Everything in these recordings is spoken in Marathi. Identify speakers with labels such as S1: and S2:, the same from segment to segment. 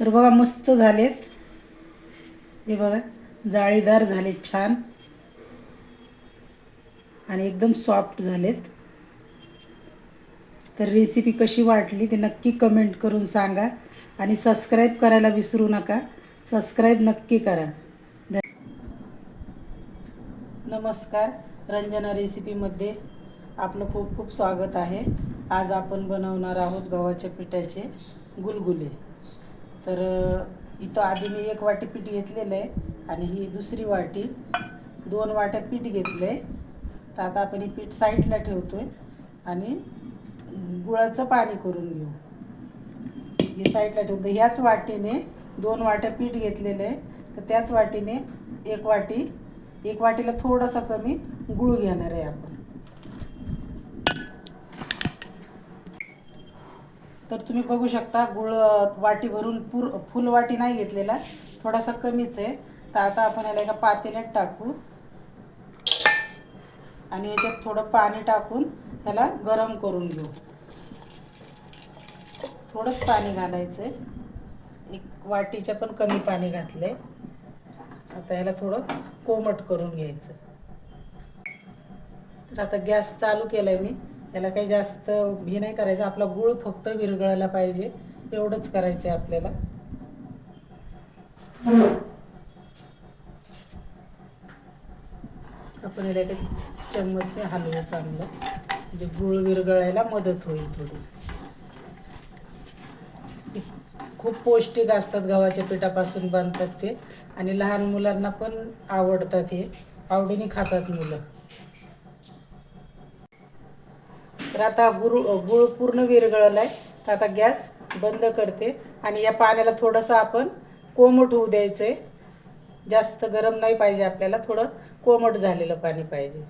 S1: तर बघा मस्त झालेत. हे बघा जाळीदार झालेत छान. आणि एकदम सॉफ्ट झालेत. तर रेसिपी कशी वाटली ते नक्की कमेंट करून सांगा. आणि सबस्क्राईब करायला विसरू नका. सबस्क्राईब नक्की करा. ध- नमस्कार रंजना रेसिपीमध्ये आपलं खूप खूप स्वागत आहे. आज आपण बनवणार आहोत गव्हाच्या पिठाचे गुलगुले. तर इथं आधी मी एक वाटी पीठ घेतलेलं आहे आणि ही दुसरी वाटी. दोन वाट्या पीठ घेतलं आहे तर आता आपण ही पीठ साईडला ठेवतो आहे आणि गुळाचं पाणी करून घेऊ. हे साईडला ठेवतो ह्याच वाटीने दोन वाट्या पीठ घेतलेलं आहे. तर त्याच वाटीने एक वाटी एक वाटीला थोडासा कमी गुळ घेणार आहे आपण. तर तुम्ही बघू शकता गुळ वाटी भरून पूर फुल वाटी नाही घेतलेला थोडासा कमीच आहे. तर आता आपण याला एका पातेल्यात टाकू. आणि याच्यात थोडं पाणी टाकून त्याला गरम करून घेऊ. थोडंच पाणी घालायचं आहे एक वाटीच्या पण कमी पाणी घातलं आहे आता याला थोडं कोमट करून घ्यायचं. तर आता गॅस चालू केला आहे मी. याला काही जास्त हे नाही करायचं. आपला गूळ फक्त विरघळायला पाहिजे. एवढंच करायचं आहे आपल्याला. आपण याला एक चम्मचने हलवू चांगलं. म्हणजे गूळ विरघळायला मदत होईल थोडी. खूप पौष्टिक असतात गव्हाच्या पिठापासून बनतात ते. आणि लहान मुलांना पण आवडतात हे. आवडीने खातात मुलं. तर आता गुळ गुळ पूर्ण विरगळला आहे तर आता गॅस बंद करते. आणि या पाण्याला थोडंसं आपण कोमट होऊ द्यायचं आहे जास्त गरम नाही पाहिजे आपल्याला. थोडं कोमट झालेलं पाणी पाहिजे.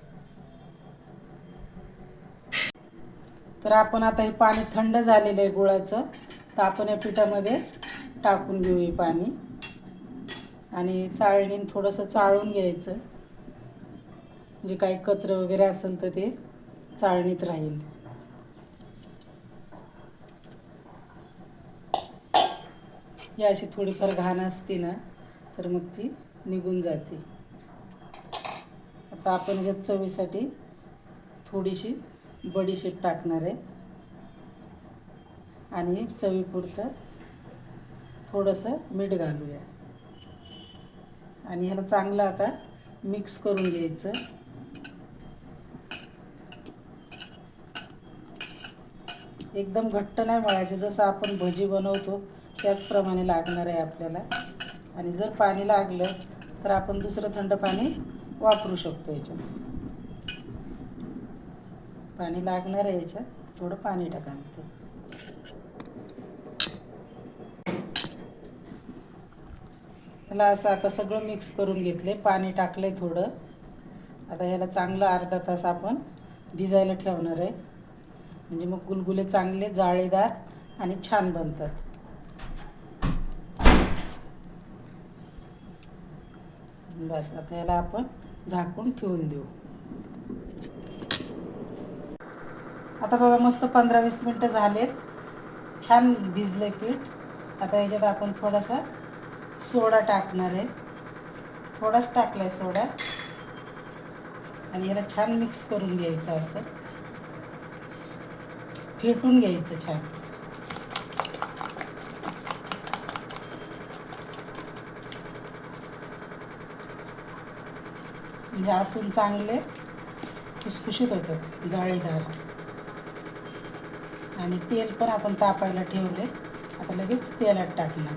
S1: तर आपण आता हे पाणी थंड झालेलं आहे गुळाचं. तर आपण या पिठामध्ये टाकून घेऊ हे पाणी. आणि चाळणीन थोडंसं चाळून घ्यायचं. जे काही कचरं वगैरे असेल तर ते चाळणीत राहील. ही अशी थोडीफार घाण असते ना तर मग ती निघून जाते. आता आपण ह्याच्यात चवीसाठी थोडीशी बडीशेप टाकणार आहे. आणि चवीपुरतं थोडंसं मीठ घालूया. आणि ह्याला चांगलं आता मिक्स करून घ्यायचं. एकदम घट्ट नाही मळायचं जसं आपण भजी बनवतो त्याचप्रमाणे लागणार आहे आपल्याला. आणि जर पाणी लागलं तर आपण दुसरं थंड पाणी वापरू शकतो याच्यात पाणी लागणार आहे याच्यात. थोडं पाणी टाकायचं ह्याला असं आता सगळं मिक्स करून घेतले पाणी टाकलं आहे थोडं. आता ह्याला चांगलं अर्धा तास आपण भिजायला ठेवणार आहे. म्हणजे मग गुलगुले चांगले जाळीदार आणि छान बनतात. बस आता याला आपण झाकून ठेवून देऊ. आता बघा मस्त पंधरा वीस मिनटं झालेत. छान भिजले पीठ. आता याच्यात आपण थोडासा सोडा टाकणार आहे. थोडाच टाकला आहे सोडा. आणि याला छान मिक्स करून घ्यायचं असं. फेटून घ्यायचं छान. म्हणजे आतून चांगले खुसखुशीत होतात जाळीदार. आणि तेल पण आपण तापायला ठेवले. आता लगेच तेलात टाकणार.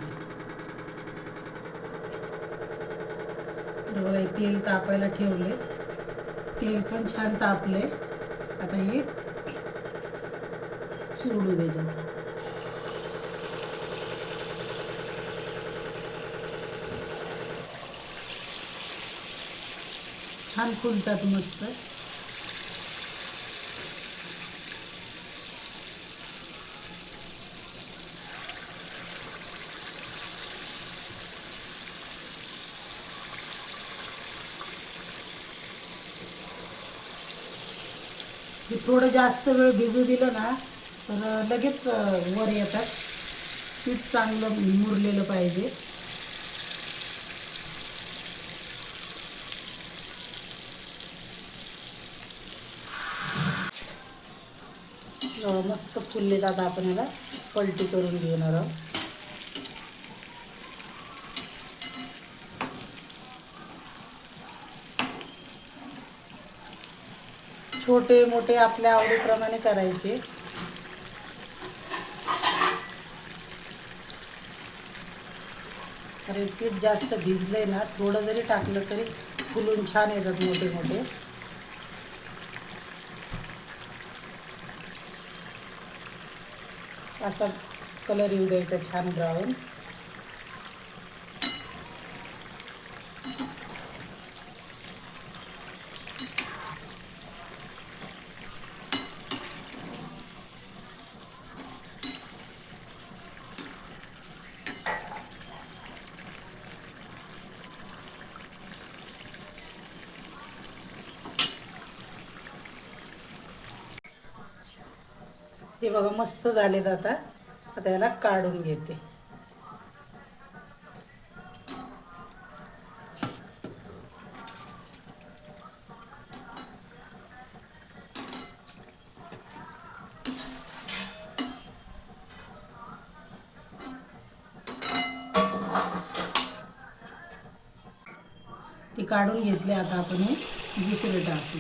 S1: बघा तेल तापायला ठेवले. तेल पण छान तापले. आता हे सोडू द्यायचं छान फुलतात मस्त. हे थोडं जास्त वेळ भिजू दिलं ना तर लगेच वर येतात. पीठ चांगलं मुरलेलं पाहिजे. मस्त फुलले आता आपण याला पलटी करून घेणार आहोत. छोटे मोठे आपल्या आवडीप्रमाणे करायचे. अरे पीठ जास्त भिजलंय ना थोडं जरी टाकलं तरी फुलून छान येतात मोठे मोठे. असा कलर येऊ द्यायचा छान ब्राऊन हे बघा मस्त झालेत आता. आता याला काढून घेते. ती काढून घेतले आता आपण दुसरे टाकू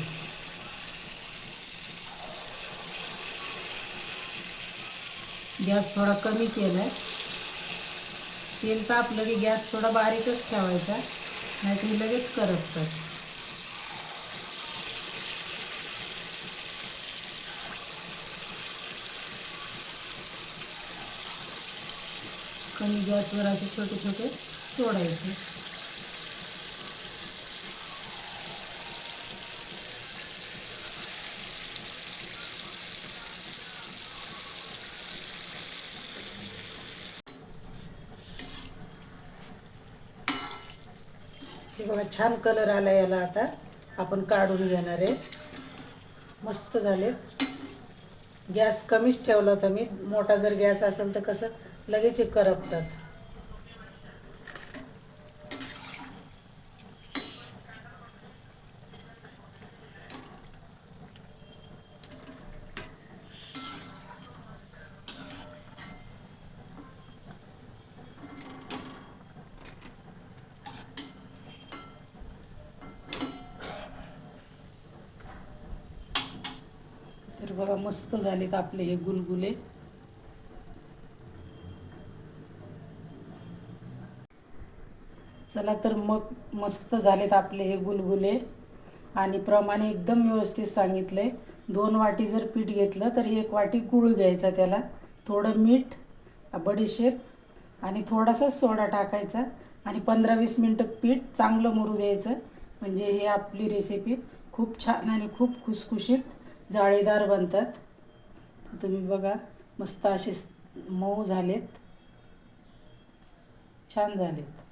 S1: गॅस थोडा कमी केला आहे तेल तापलं की गॅस थोडा बारीकच ठेवायचा नाही तर लगेच करपतात. कमी गॅसवर असे छोटे छोटे सोडायचे हे बघा छान कलर आला याला आता. आपण काढून घेणार आहे. मस्त झाले. गॅस कमीच ठेवला होता मी. मोठा जर गॅस असेल तर कसं लगेच करपतात. बघा मस्त झालेत आपले हे गुलगुले. चला तर मग मस्त झालेत आपले हे गुलगुले. आणि प्रमाणे एकदम व्यवस्थित सांगितले. दोन वाटी जर पीठ घेतलं तर एक वाटी गुळ घ्यायचा त्याला. थोडं मीठ बडीशेप आणि थोडासा सोडा टाकायचा. आणि पंधरा वीस मिनटं पीठ चांगलं मुरू द्यायचं. म्हणजे हे आपली रेसिपी खूप छान आणि खूप खुसखुशीत जाळीदार बनतात. तुम्ही बघा मस्त असे मऊ झालेत. छान झालेत.